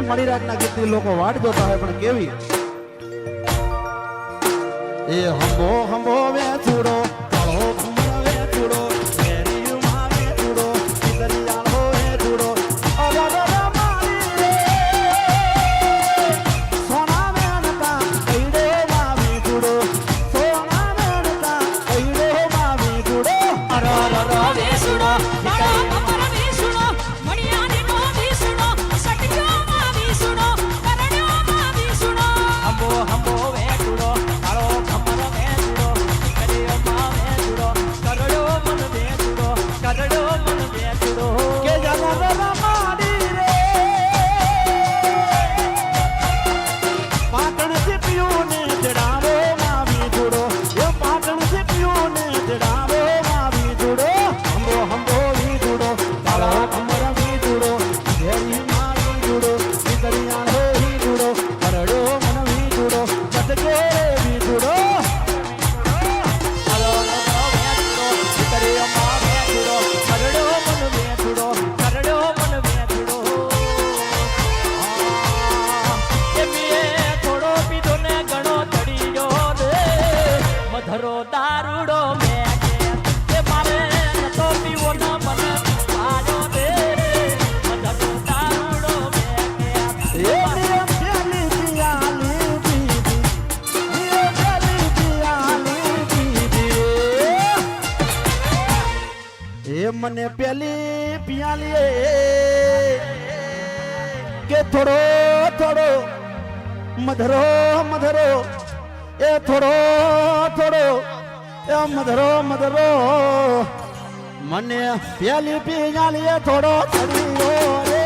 મળી રાત ના કેટલી લોકો વાટ જોતા હોય પણ કેવી? એ હંભો હંભો વેચુડો કે જગત રમા મને પેલી પિયાલી કે થોડો થોડો, મધરો મધરો, એ થોડો થોડો, એ મધરો મધરો. મને પેલી પિયાલી થોડો થોડી રે,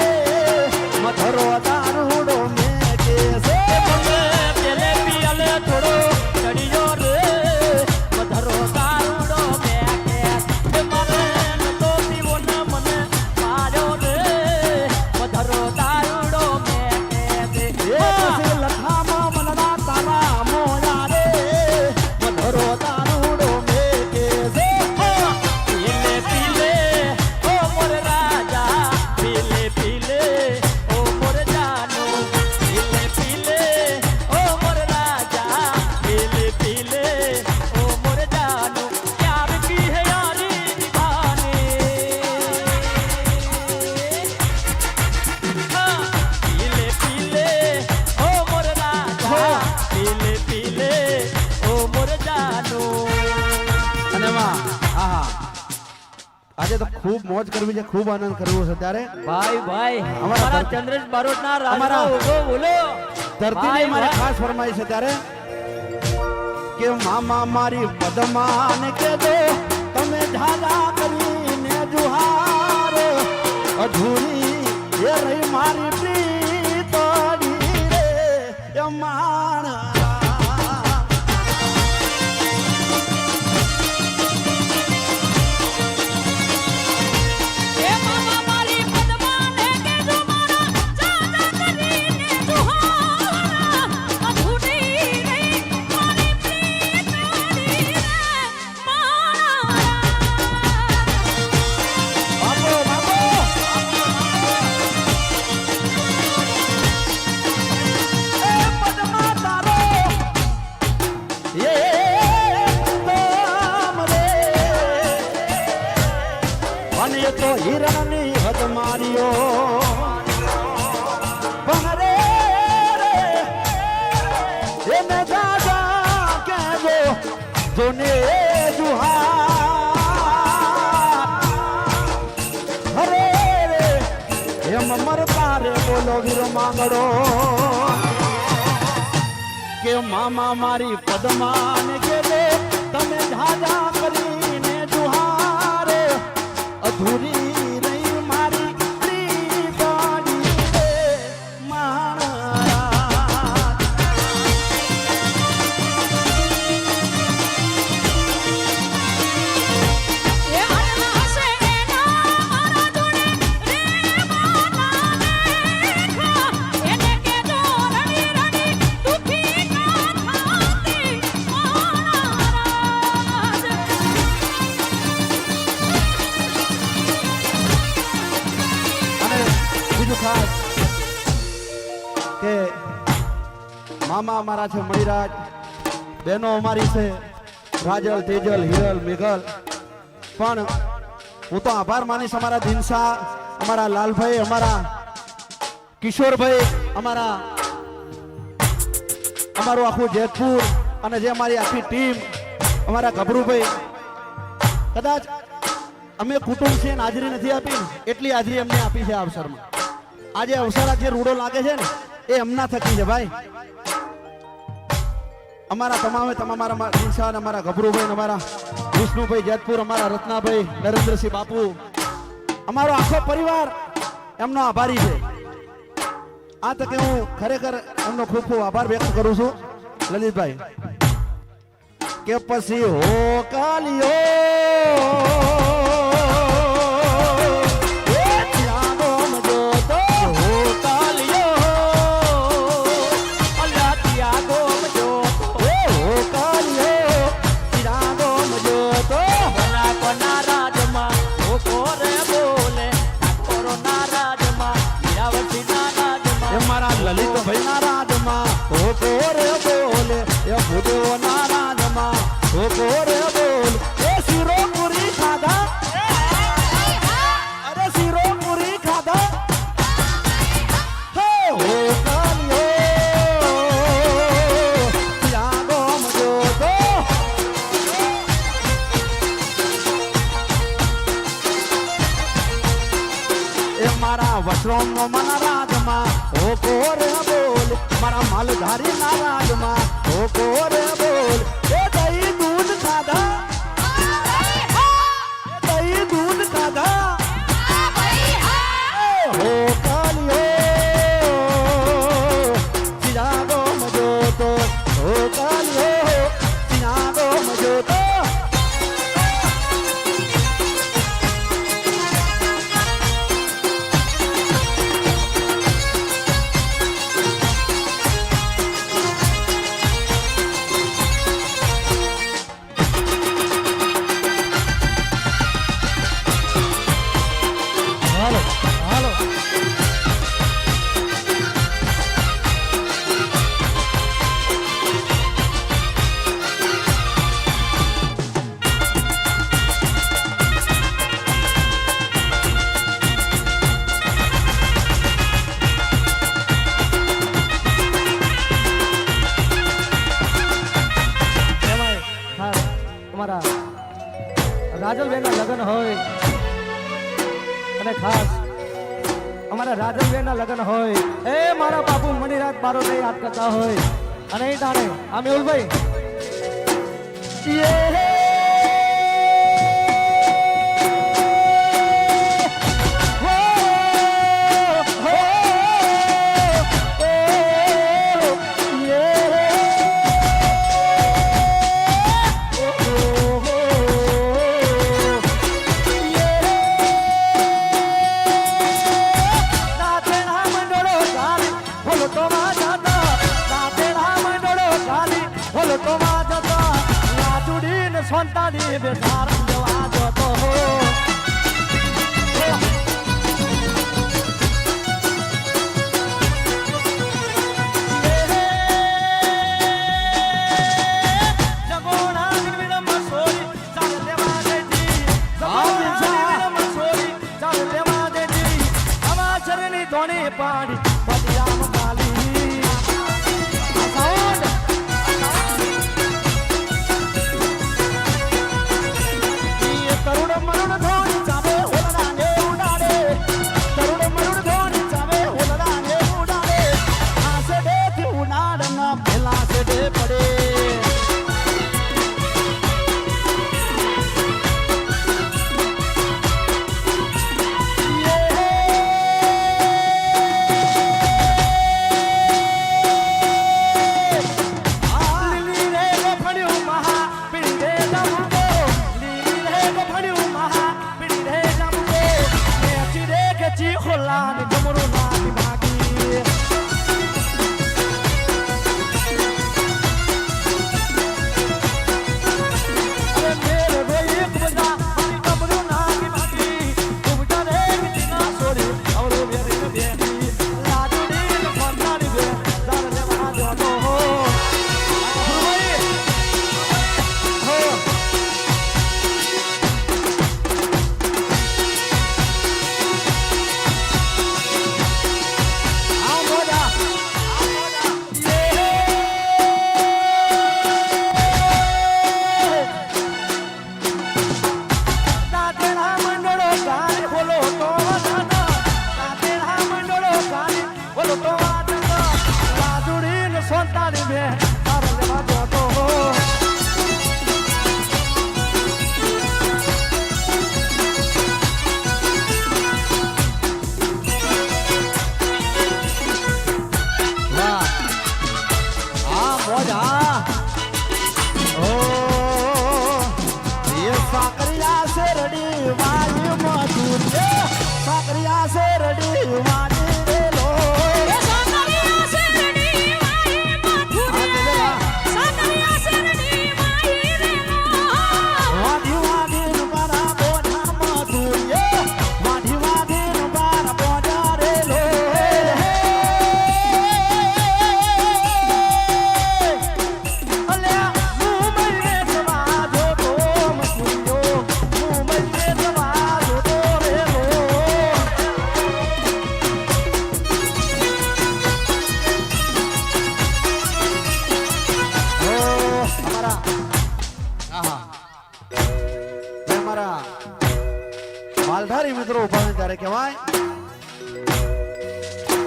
મધરો આજે તો ખૂબ મોજ કરવી છે ખૂબ આનંદ કરવો છે ત્યારે. ભાઈ ભાઈ અમારા ચંદ્રેશ બારોટ ના રાજા ઊભો બોલો. ધરતી મારે ખાસ ફરમાઈ છે ત્યારે કે મામા મારી પદમાને કે દો તમે ધારા કરીને જુહાર. અધૂરી એ રહી મારી પ્રીતોની રે યમાણા કરો કે મામા મારી પદમાને કે તમે ધાજા કરીને જુહારે અધૂરી મામા અમારા છે મણિરાજ. બહેનો અમારી છે રાજલ, તેજલ, હિરલ, મેઘલ. પણ હું તો આભાર માનીશ અમારા દિનસા અમારા લાલભાઈ, અમારા કિશોરભાઈ, અમારા અમારું આખું જેતપુર અને જે અમારી આખી ટીમ, અમારા ગભરુભાઈ કદાચ અમે કુટુંબ છે હાજરી નથી આપી એટલી હાજરી અમને આપી છે આ અવસરમાં. આજે અવસર જે રૂડો લાગે છે ને, એ એમના થકી છે ભાઈ. અમારા તમામે તમામ અમારા ઇન્સાન અમારા ગભરુભાઈ અમારા વિષ્ણુભાઈ જેતપુર, અમારા રત્નાભાઈ, નરેન્દ્રસિંહ બાપુ. અમારો આખો પરિવાર એમનો આભારી છે. આ તકે હું ખરેખર એમનો ખૂબ ખૂબ આભાર વ્યક્ત કરું છું. લલિતભાઈ, કે પછી હો કાલિયો કરતા હોય. અને એ તાણે આ મેહુલભાઈ. party.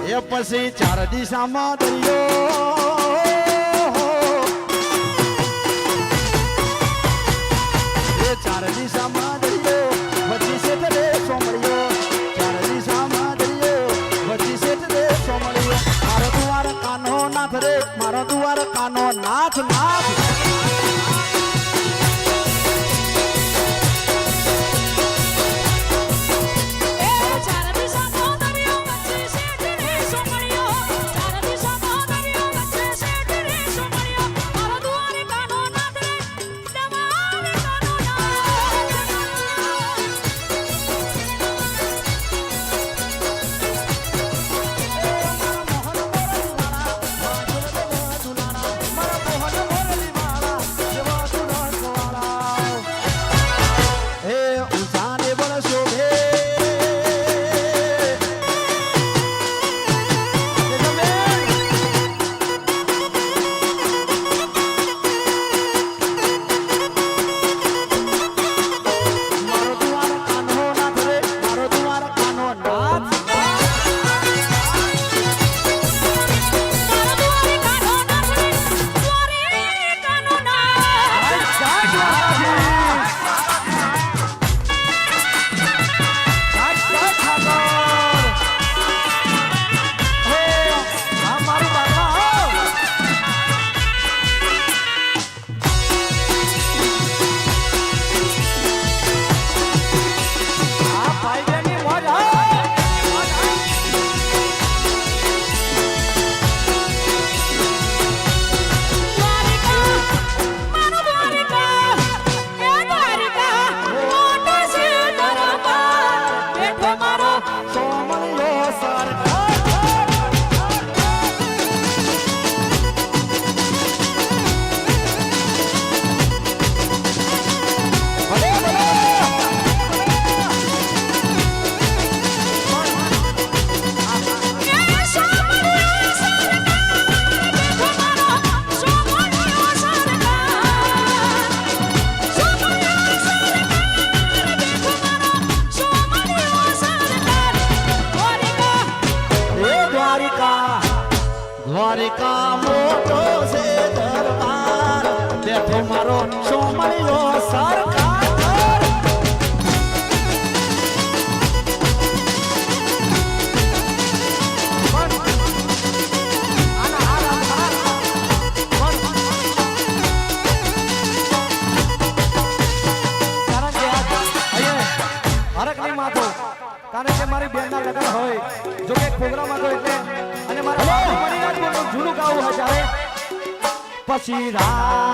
એ પછી ચાર દિશામાં દરિયો. એ ચાર દિશામાં દરિયો પછી શેઠ રે સોમળિયો ચાર દિશામાં દરિયો પછી શેઠ રે સોમળિયો મારો દુવાર કાનો નાથ રે, મારો દુવાર કાનો 既然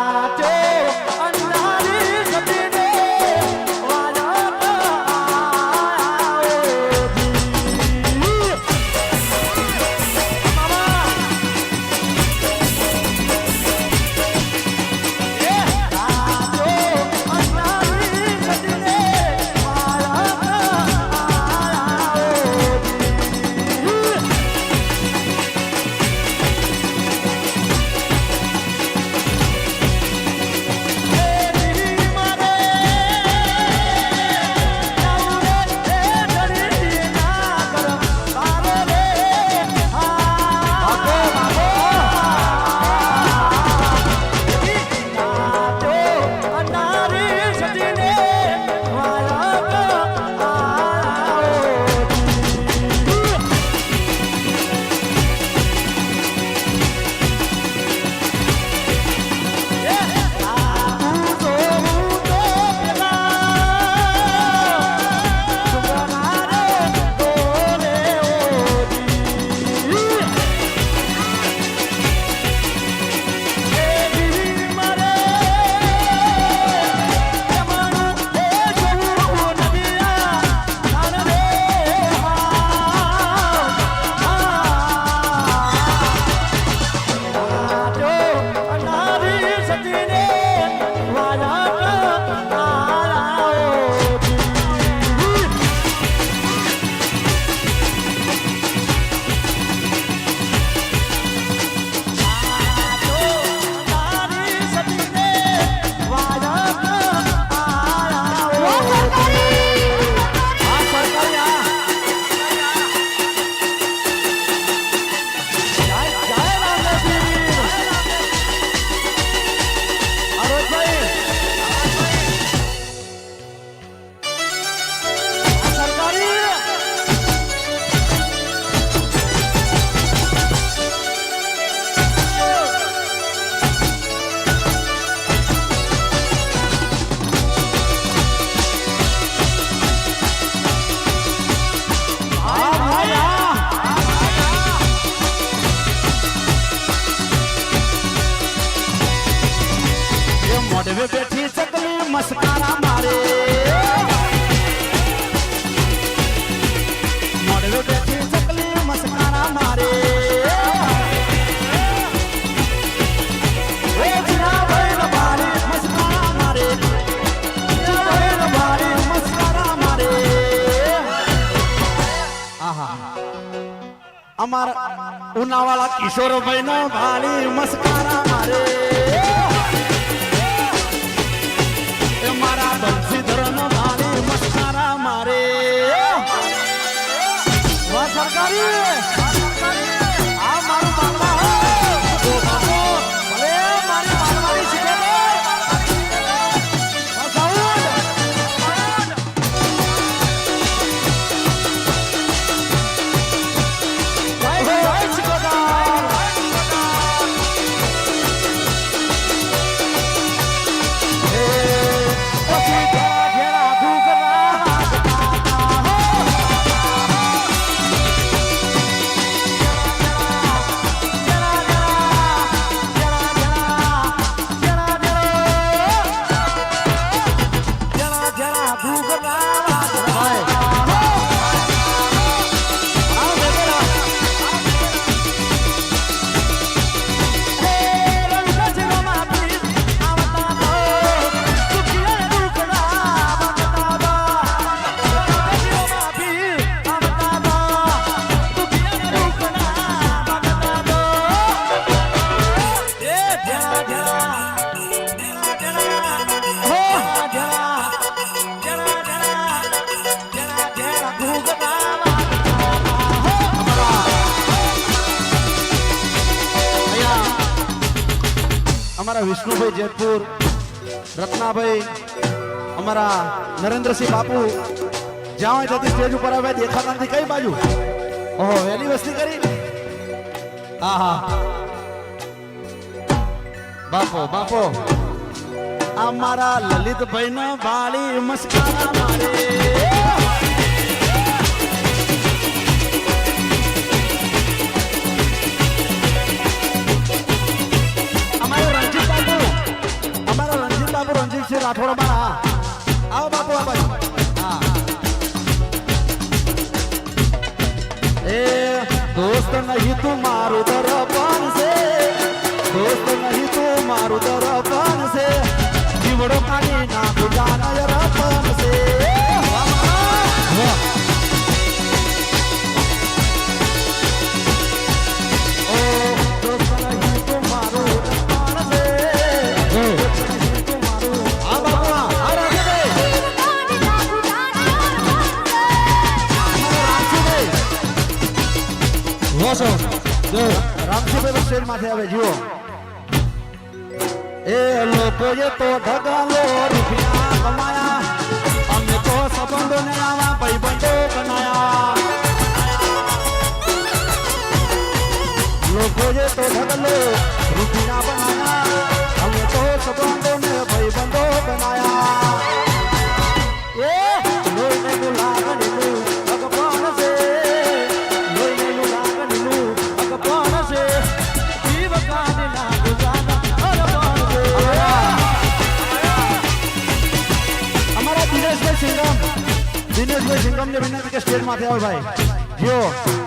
અમારા ઉનાવાળા કિશોરભાઈ નો ભાલી મસ્કારા. મારે અમારા વિષ્ણુભાઈ જેતપુર, રત્નાભાઈ, અમારા નરેન્દ્રસિંહ બાપુ, જ્યાં ત્યાંથી સ્ટેજ ઉપર આવે દેખાતા નથી કઈ બાજુ? ઓહો, વહેલી વસ્તી કરી? હા હા બાપો બાપો. અમારા લલિતભાઈ નો બાળી મસ્કારા મારે. બાપુ રણજીતસિંહ રાઠોડ અમારા આવો બાપુ આ બાજુ. એ દોસ્ત નહીં તું મારું દરબાન છે. દોસ્ત નહીં તું મારું દરબાન છે. જીવડો કાઢી નાખું જાનય રતન છે. રામજીભાઈ સ્ટેજ માથે આવે જુઓ. એ લોકોએ તો ઢગાલો ને વિનંતી કે સ્ટેજ માથે આવો ભાઈ જો